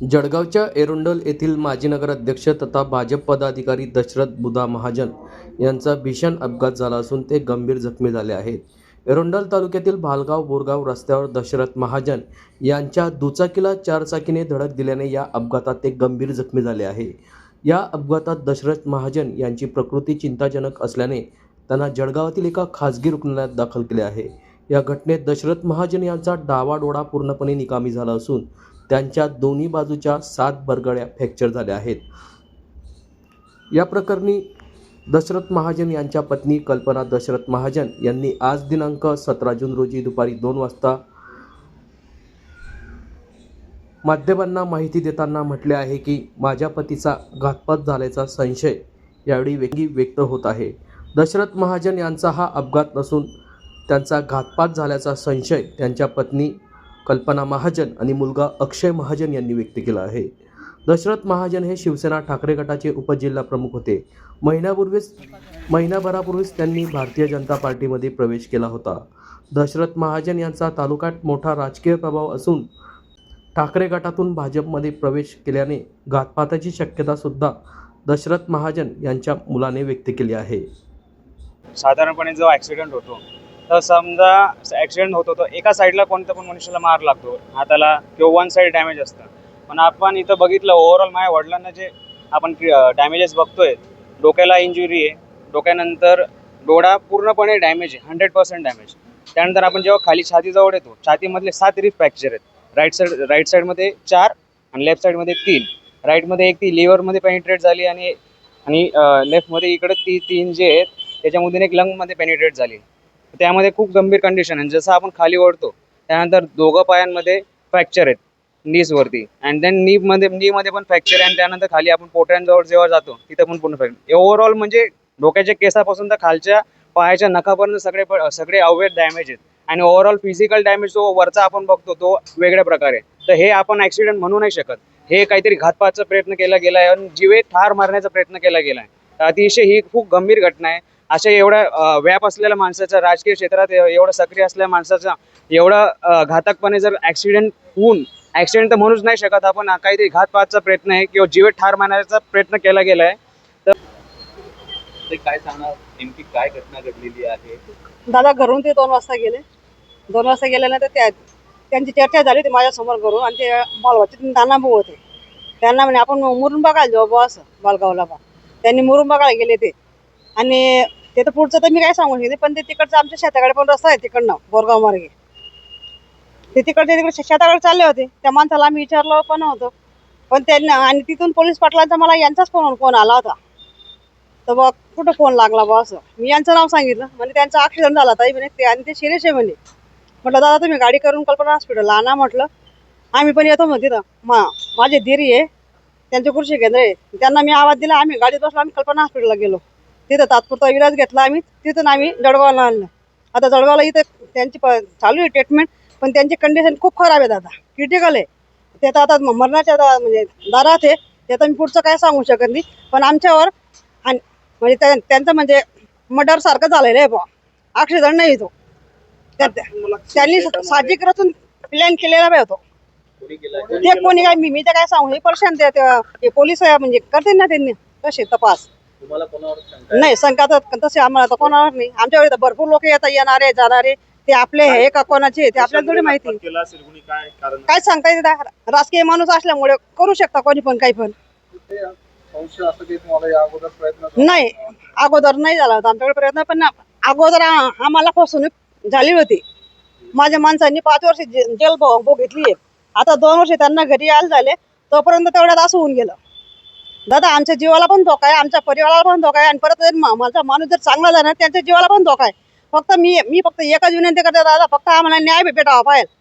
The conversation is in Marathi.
जळगावच्या एरोंडल येथील माजी नगराध्यक्ष तथा भाजप पदाधिकारी दशरथ बुधा महाजन यांचा भीषण अपघात झाला असून ते गंभीर जखमी झाले आहेत. एरोंडल तालुक्यातील भालगाव बोरगाव रस्त्यावर दशरथ महाजन यांच्या दुचाकीला चारचाकीने धडक दिल्याने या अपघातात ते गंभीर जखमी झाले आहे. या अपघातात दशरथ महाजन यांची प्रकृती चिंताजनक असल्याने त्यांना जळगावातील एका खासगी रुग्णालयात दाखल केले आहे. या घटनेत दशरथ महाजन यांचा डावा डोळा पूर्णपणे निकामी झाला असून त्यांच्या दोन्ही बाजूच्या सात बरगड्या फ्रॅक्चर झाल्या आहेत. या प्रकरणी दशरथ महाजन यांच्या पत्नी कल्पना दशरथ महाजन यांनी आज दिनांक सतरा जून रोजी दुपारी दोन वाजता माध्यमांना माहिती देताना म्हटले आहे की माझ्या पतीचा घातपात झाल्याचा संशय यावेळी वेगळी व्यक्त होत आहे. दशरथ महाजन यांचा हा अपघात नसून त्यांचा घातपात झाल्याचा संशय त्यांच्या पत्नी कल्पना महाजन आणि मुलगा अक्षय महाजन यांनी व्यक्त केला आहे. दशरथ महाजन हे शिवसेना ठाकरे गटाचे उपजिल्हा प्रमुख होते. महिन्यापूर्वीच महिनाभरापूर्वीच त्यांनी भारतीय जनता पार्टीमध्ये प्रवेश केला होता. दशरथ महाजन यांचा तालुक्यात मोठा राजकीय प्रभाव असून ठाकरे गटातून भाजपमध्ये प्रवेश केल्याने घातपाताची शक्यतासुद्धा दशरथ महाजन यांच्या मुलाने व्यक्त केली आहे. साधारणपणे जो ॲक्सिडेंट होतो तर समजा ॲक्सिडेंट होतो तर एका साईडला कोणत्या पण मनुष्याला मार लागतो हाताला किंवा वन साईड डॅमेज असतं. पण आपण इथं बघितलं ओव्हरऑल माझ्या वडिलांना जे आपण डॅमेजेस बघतोय डोक्याला इंजुरी आहे डोक्यानंतर डोळा पूर्णपणे डॅमेज आहे हंड्रेड पर्सेंट डॅमेज त्यानंतर आपण जेव्हा खाली छातीजवळ येतो छातीमधले सात रिफ फ्रॅक्चर आहेत. राईट साईड राईट साईडमध्ये चार आणि लेफ्ट साईडमध्ये तीन. राईटमध्ये एक ती लिव्हरमध्ये पेनिट्रेट झाली आणि आणि लेफ्टमध्ये इकडे ती तीन जे आहेत त्याच्यामधून एक लंगमध्ये पेनिट्रेट झाली. त्यामध्ये खूप गंभीर कंडिशन आहे. जसं आपण खाली ओढतो त्यानंतर दोघं पायांमध्ये फ्रॅक्चर आहेत नीजवरती अँड देन नीमध्ये नीमध्ये पण फ्रॅक्चर आहे आणि त्यानंतर खाली आपण पोट्यांजवळ जेव्हा जातो तिथं पण पूर्ण फ्रॅक्चर ओव्हरऑल म्हणजे डोक्याच्या केसापासून तर खालच्या पायाच्या नखापर्यंत सगळे सगळे अवयव डॅमेज आहेत. आणि ओव्हरऑल फिजिकल डॅमेज जो वरचा आपण बघतो तो वेगळ्या प्रकारे तर हे आपण ऍक्सिडेंट म्हणू नाही शकत. हे काहीतरी घातपातचा प्रयत्न केला गेला आहे आणि जीवे ठार मारण्याचा प्रयत्न केला गेला आहे अतिशय ही खूप गंभीर घटना आहे. अशा एवढ्या व्याप असलेल्या माणसाच्या राजकीय क्षेत्रात एवढं सक्रिय असलेल्या माणसाचा एवढं घातकपणे जर ऍक्सिडेंट होऊन ऍक्सिडेंट तर म्हणूच नाही शकत आपण काहीतरी घातपातचा प्रयत्न आहे किंवा जीवे ठार मारण्याचा प्रयत्न केला गेला आहे ते काय सांगणार? नेमकी काय घटना घडलेली आहे? दादा घरून ते दोन वाजता गेले. दोन वाजता गेल्यानंतर त्या त्यांची चर्चा झाली होती माझ्यासमोर घरून आणि ते मालवाचे त्यांना भाऊ होते त्यांना म्हणे आपण मुरून बघायला जाऊ बुवा असं बालगावला बा. त्यांनी मुरुंबाकडे गेले ते. आणि ते तर पुढचं तर मी काय सांगू शकते पण ते तिकडचं आमच्या शेताकडे पण रस्ता आहे तिकडनं बोरगाव मार्गे. ते तिकडचे तिकडे शेताकडे चालले होते. त्या माणसाला आम्ही विचारलं पण होतं पण त्यांना आणि तिथून पोलीस पाटलांचा मला यांचाच फोन फोन आला होता. तर बघ कुठं फोन लागला बा असं. मी यांचं नाव सांगितलं. म्हणजे त्यांचा ॲक्सिडेंट झाला ताई म्हणे. ते आणि ते सिरियस आहे म्हणे. म्हटलं दादा तुम्ही गाडी करून कल्पना हॉस्पिटलला आणा म्हटलं. आम्ही पण येतो मग तिथं. मा माझे धीरी आहे त्यांचे कृषी केंद्र आहे त्यांना मी आवाज दिला आम्ही गाडीत बसलो आम्ही कल्पना हॉस्पिटलला गेलो. तिथं तात्पुरता इलाज घेतला आम्ही तिथून आम्ही जळगावला आणलं. आता जळगावला इथं त्यांची प चालू आहे ट्रीटमेंट पण त्यांची कंडिशन खूप खराब आहे दादा. क्रिटिकल आहे. ते तर आता मरणाच्या दा- म्हणजे दारात आहे. ते आता मी पुढचं काय सांगू शकत नाही. पण आमच्यावर आणि म्हणजे त्या- त्यांचं म्हणजे मर्डर सारखं झालेलं आहे बा ॲक्सिडेंट नाही तो. त्या- त्यांनी साहजिक रचून प्लॅन केलेला होतो ते कोणी काय मी मी तर काय सांगू हे पर्शन ते पोलीस आहे म्हणजे करते ना त्यांनी तसे तपास. तुम्हाला कोणावर शंका आहे? नाही शंका तर तसे आम्हाला तर कोणावर नाही. आमच्याकडे तर भरपूर लोक येतात येणारे जाणारे. ते आपले हे का कोणाचे ते आपल्याला थोडी माहिती. केला असेल? कुणी काय कारण? काय सांगता येते रा- राजकीय माणूस असल्यामुळे करू शकता कोणी पण काही पण. संशय असं की तुम्हाला या अगोदर प्रयत्न नाही अगोदर नाही झाला होता आमच्याकडे प्रयत्न पण ना- अगोदर आ- आम्हाला फसवणूक झाली होती. माझ्या माणसांनी पाच वर्ष जे- जेल भो- भोगितली आहे. आता दोन वर्ष त्यांना घरी यायला झाले तोपर्यंत तेवढ्यात असं होऊन गेलं. दादा आमच्या जीवाला पण धोका आहे आमच्या परिवाराला पण धोका आहे आणि परत माझा माणूस जर चांगला झाला त्यांच्या जीवाला पण धोका आहे. फक्त मी मी फक्त एकच विनंती करते दादा फक्त आम्हाला न्याय भेटावा पाहिजे.